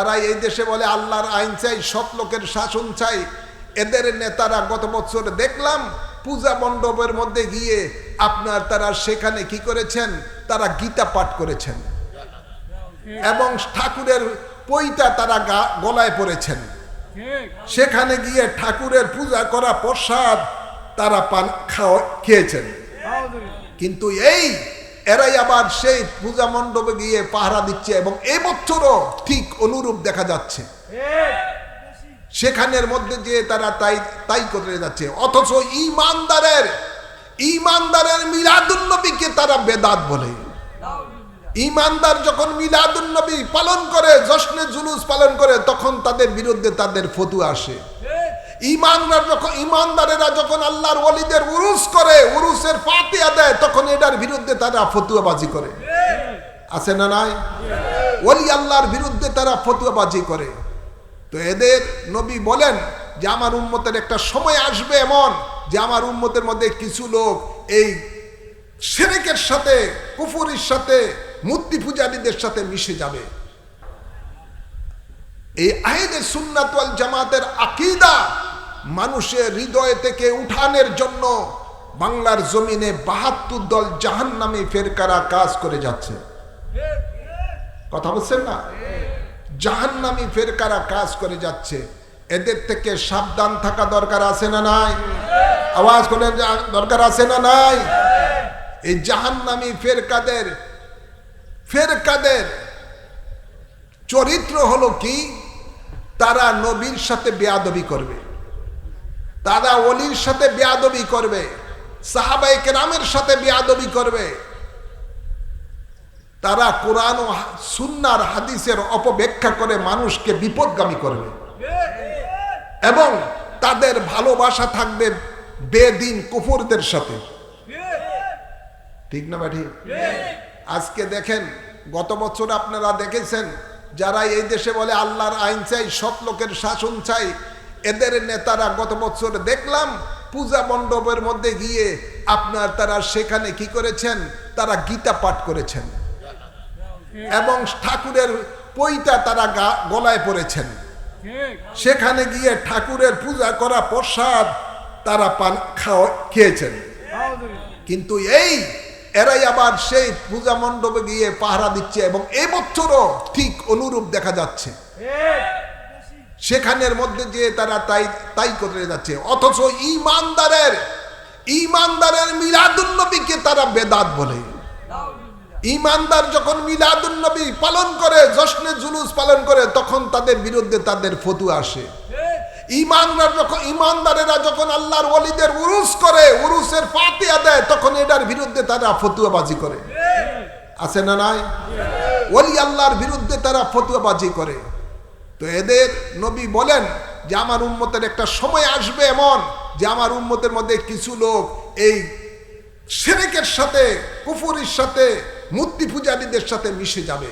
তারা এই দেশে বলে, আল্লাহর আইন চাই সৎ লোকের শাসন চাই। এদের নেতারা গত বছর দেখলাম, পূজা মণ্ডপের মধ্যে গিয়ে আপনার তারা সেখানে কি করেছেন? তারা গীতা পাঠ করেছেন। এবং ঠাকুরের পইটা তারা গলায় পড়েছেন। সেখানে গিয়ে ঠাকুরের পূজা করা প্রসাদ তারা পান, খাওয়া, খেয়েছেন। কিন্তু এই এরাই আবার সেই পূজা মণ্ডপে গিয়ে পাহারা দিচ্ছে এবং এবছরও ঠিক অনুরূপ দেখা যাচ্ছে। সেখানের মধ্যে যে তারা তাই তাই করে যাচ্ছে। অথচ ইমানদারের ইমানদারের মিলাদুন্নবীকে তারা বেদাত বলে। ইমানদার যখন মিলাদুন্নবী পালন করে, জশ্নে জুলুস পালন করে, তখন তাদের বিরুদ্ধে তাদের ফতু আসে। ইমানদারেরা যখন আল্লাহর ওলিদের উরুস করে, উরুসের দেয়, তখন এটার বিরুদ্ধে তারা ফতুয়াবাজি করে। আছে না নাই? ওলি আল্লাহর বিরুদ্ধে তারা ফতুয়াবাজি করে। তো এদের নবী বলেন যে, আমার একটা সময় আসবে এমন যে, আমার উম্মতের মধ্যে কিছু লোক এই সেরেকের সাথে, কুফুরির সাথে, মূর্তি পূজারীদের সাথে মিশে যাবে। এই আহেদের সুন্নাত জামাতের আকিদা মানুষের হৃদয় থেকে উঠানের জন্য বাংলার জমিনে বাহাত্তর দল জাহান নামে ফেরকারা কাজ করে যাচ্ছে। কথা বলছেন না? জাহান জাহান্নামি ফেরকারা কাজ করে যাচ্ছে। এদের থেকে সাবধান থাকা দরকার আছে না নাই? আওয়াজ করে দরকার আছে না নাই? এই জাহান জাহান্নামি ফেরকাদের ফেরকাদের চরিত্র হলো কি? তারা নবীর সাথে বেয়াদবি করবে। তারা অলির সাথে বেয়াদবি করবে সাহাবাই কেরামের সাথে বেয়াদবি করবে। তারা কোরআন সুন্নার হাদিসের অপব্যাখ্যা করে মানুষকে বিপদগামী করবে। এবং তাদের ভালোবাসা থাকবে বেদিন কুফুরদের সাথে। ঠিক না বাঠি আজকে দেখেন, গত বছর আপনারা দেখেছেন, যারা এই দেশে বলে আল্লাহর আইন চাই, সৎ লোকের শাসন চাই এদের নেতারা গত বছর দেখলাম পূজা মণ্ডপের মধ্যে গিয়ে আপনার তারা সেখানে কি করেছেন? তারা গীতা পাঠ করেছেন। এবং ঠাকুরের পইটা তারা গলায় পড়েছেন সেখানে গিয়ে ঠাকুরের পূজা করা প্রসাদ তারা পান খাওয়া খেয়েছেন। কিন্তু এই, এরাই আবার সেই পূজা মণ্ডপে গিয়ে পাহারা দিচ্ছে এবং এবছরও ঠিক অনুরূপ দেখা যাচ্ছে। সেখানের মধ্যে যে তারা তাই তাই করে যাচ্ছে। অথচ ইমানদারের ইমানদারের মিলাদুন্নবীকে তারা বেদাত বলে। ইমানদার যখন মিলাদুন্নবী পালন করে, জশ্নে জুলুস পালন করে, তখন তাদের বিরুদ্ধে তাদের ফতু আসে। ইমানদার যখন ইমানদারেরা যখন আল্লাহর ওলিদের উরুস করে, উরুসের ফাতিয়া দেয়, তখন এটার বিরুদ্ধে তারা ফতুয়াবাজি করে। আছে না নাই? ওলি আল্লাহর বিরুদ্ধে তারা ফতুয়াবাজি করে। তো এদের নবী বলেন যে আমার উন্মতের একটা সময় আসবে এমন যে আমার উন্মতের মধ্যে কিছু লোক এই সেরেকের সাথে, কুফুরির সাথে, মূর্তি পূজারীদের সাথে মিশে যাবে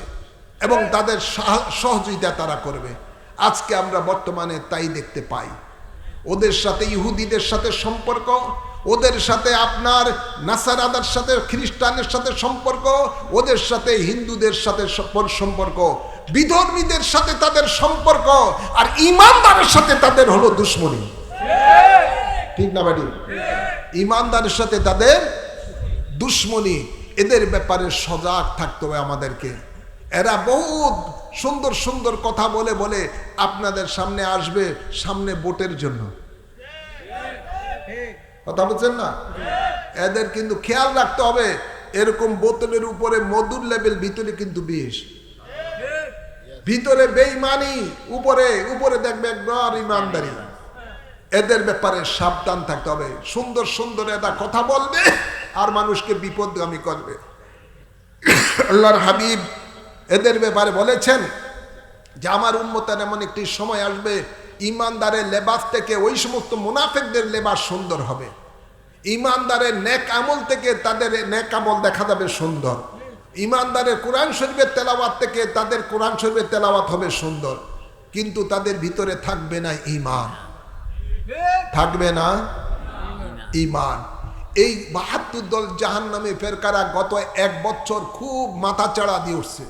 এবং তাদের সাহ- সহযোগিতা তারা করবে। আজকে আমরা বর্তমানে তাই দেখতে পাই। ওদের সাথে ইহুদিদের সাথে সম্পর্ক, ওদের সাথে আপনার নাসারাদার সাথে খ্রিস্টানের সাথে সম্পর্ক, ওদের সাথে হিন্দুদের সাথে সম্পর্ক। বিধর্মীদের সাথে তাদের সম্পর্ক আর ইমানদারের সাথে তাদের হলো দুশ্মনী। ঠিক না বাড়ি ইমানদারের সাথে তাদের দুশ্মনী। এদের ব্যাপারে সজাগ থাকতে হবে আমাদেরকে। এরা বহুত সুন্দর সুন্দর কথা বলে বলে আপনাদের সামনে আসবে সামনে ভোটের জন্য। কথা বলছেন না? এদের কিন্তু খেয়াল রাখতে হবে, এরকম বোতলের উপরে মধুর লেভেল ভিতরে কিন্তু বিষ। ভিতরে বেইমানি উপরে উপরে দেখবে একবার ইমানদারি। এদের ব্যাপারে সাবধান থাকতে হবে। সুন্দর সুন্দর এটা কথা বলবে আর মানুষকে বিপদগামী করবে। আল্লাহর হাবিব এদের ব্যাপারে বলেছেন যে, আমার উন্মতের এমন একটি সময় আসবে, ইমানদারের লেবাস থেকে ওই সমস্ত মুনাফেকদের লেবাস সুন্দর হবে। ইমানদারের নেক আমল থেকে তাদের নেক আমল দেখা যাবে সুন্দর। ইমানদারের কোরআন শরীফের তেলাওয়াত থেকে তাদের কোরআন শরীফের তেলাওয়াত হবে সুন্দর। কিন্তু তাদের ভিতরে থাকবে না ইমান। থাকবে না ইমান। এই বাহাত্তর দল জাহান নামে ফেরকারা গত এক বছর খুব মাথা চাড়া দিয়ে উঠছে।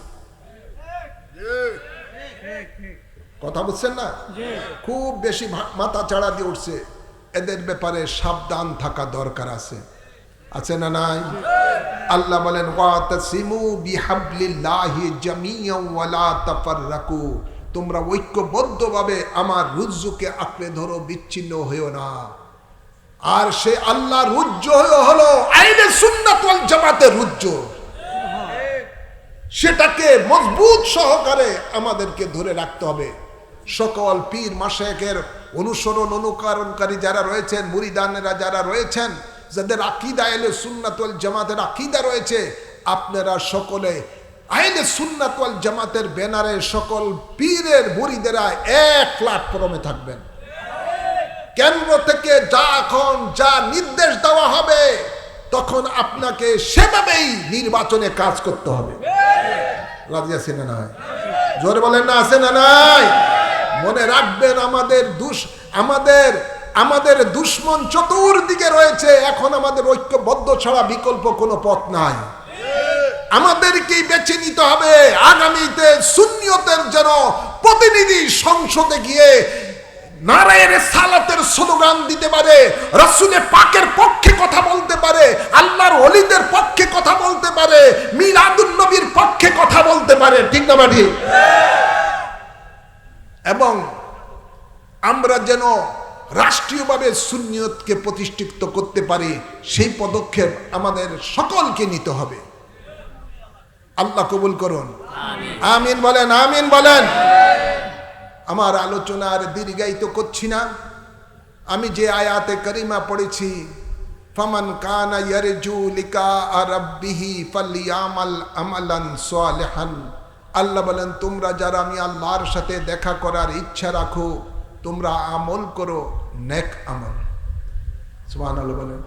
কথা বুঝছেন না? খুব বেশি মাথা চাড়া দিয়ে উঠছে। এদের ব্যাপারে সাবধান থাকা দরকার আছে। আছে না নাই? আল্লাহ বলেন, ওয়াতাসিমু বিহাবলিল্লাহি তাফাররাকু। তোমরা ঐক্যবদ্ধভাবে আমার রুজ্জুকে আঁকড়ে ধরো, বিচ্ছিন্ন হয়েও না। আর সে আল্লাহ রুজ্জ হলো আইনে সুন্নাত ওয়াল জামাতের রুজ্জ। সেটাকে মজবুত সহকারে আমাদেরকে ধরে রাখতে হবে। সকল পীর মাসেকের অনুসরণ, অনুকরণকারী যারা রয়েছেন, মুরিদানেরা যারা রয়েছেন যাদের আকিদা এলে সুন্নাতুল জামাতের আকিদা রয়েছে, আপনারা সকলে আইলে সুন্নাতুল জামাতের ব্যানারে সকল পীরের মুরিদেরা এক প্ল্যাটফর্মে থাকবেন। কেন্দ্র থেকে যা এখন যা নির্দেশ দেওয়া হবে, তখন আপনাকে সেভাবেই নির্বাচনে কাজ করতে হবে। রাজি জোরে বলেন না, আছে না নাই? মনে রাখবেন আমাদের দুষ আমাদের আমাদের দুশ্মন চতুর্দিকে রয়েছে, এখন আমাদের ঐক্যবদ্ধ ছাড়া বিকল্প কোনো পথ নাই। আমাদেরকেই বেছে নিতে হবে। আগামীতে সুন্নিয়তের যেন প্রতিনিধি সংসদে গিয়ে নারায়ণের সালাতের স্লোগান দিতে পারে, রসুলের পাকের পক্ষে কথা বলতে পারে, আল্লাহর অলিদের পক্ষে কথা বলতে পারে, মিলাদুন নবীর পক্ষে কথা বলতে পারে, ঠিক না বাড়ি এবং আমরা যেন রাষ্ট্রীয়ভাবে সুন্নিয়তকে প্রতিষ্ঠিত করতে পারি, সেই পদক্ষেপ আমাদের সকলকে নিতে হবে। আল্লাহ কবুল করুন। আমিন বলেন আমিন বলেন। আমার আলোচনা আর দীর্ঘায়িত করছি না। আমি যে আয়াতে করিমা পড়েছি, ফামান কানা আমালান আল্লাহ বলেন, তোমরা যারা আমি আল্লাহর সাথে দেখা করার ইচ্ছা রাখো তোমরা আমল করো নেক আমল। বলেন।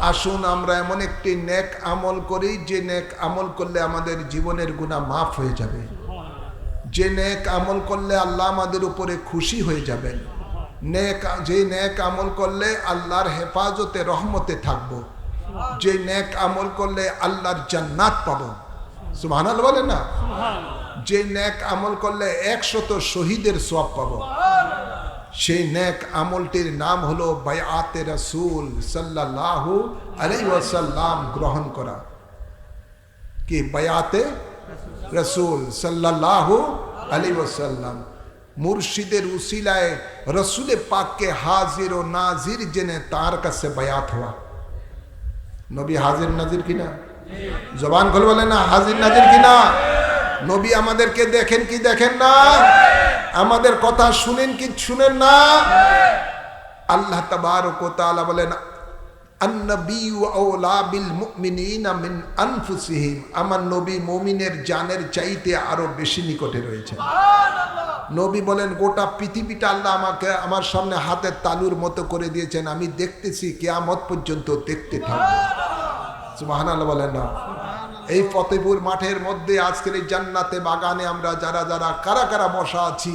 আসুন আমরা এমন একটি নেক আমল করি যে নেক আমল করলে আমাদের জীবনের গুণা মাফ হয়ে যাবে। যে নেক আমল করলে আল্লাহ আমাদের উপরে খুশি হয়ে যাবেন। নেক যে নেক আমল করলে আল্লাহর হেফাজতে রহমতে থাকব। যে নেক আমল করলে আল্লাহর জান্নাত পাব। সুবহানাল্লাহ বলে না? যে নেক আমল করলে একশত শহীদের সব পাব। সেই নেক আমলটির নাম হলো বায়াতে রাসূল সাল্লাল্লাহু আলাইহি ওয়াসাল্লাম গ্রহণ করা। কি বায়াতে রসুল সাল্লাহ আলী ওসাল্লাম মুর্শিদের উসিলায় রসুলে পাককে হাজির ও নাজির জেনে তার কাছে বায়াত হওয়া। নবী হাজির নাজির কিনা? জবান খোল বলে না, হাজির নাজির কিনা? নবী আমাদেরকে দেখেন কি দেখেন না? আমাদের কথা শুনেন কি শুনেন না? আল্লাহ তাবারক তাআলা বলেন আমার নবী মুমিনের জানের চাইতে আরও বেশি নিকটে রয়েছেন নবী বলেন গোটা পৃথিবীটা আল্লাহ আমাকে আমার সামনে হাতের তালুর মতো করে দিয়েছেন। আমি দেখতেছি কেয়ামত পর্যন্ত দেখতে থাকব। বলেন না। এই ফতেপুর মাঠের মধ্যে আজকের এই জান্নাতে বাগানে আমরা যারা যারা কারা কারা বসা আছি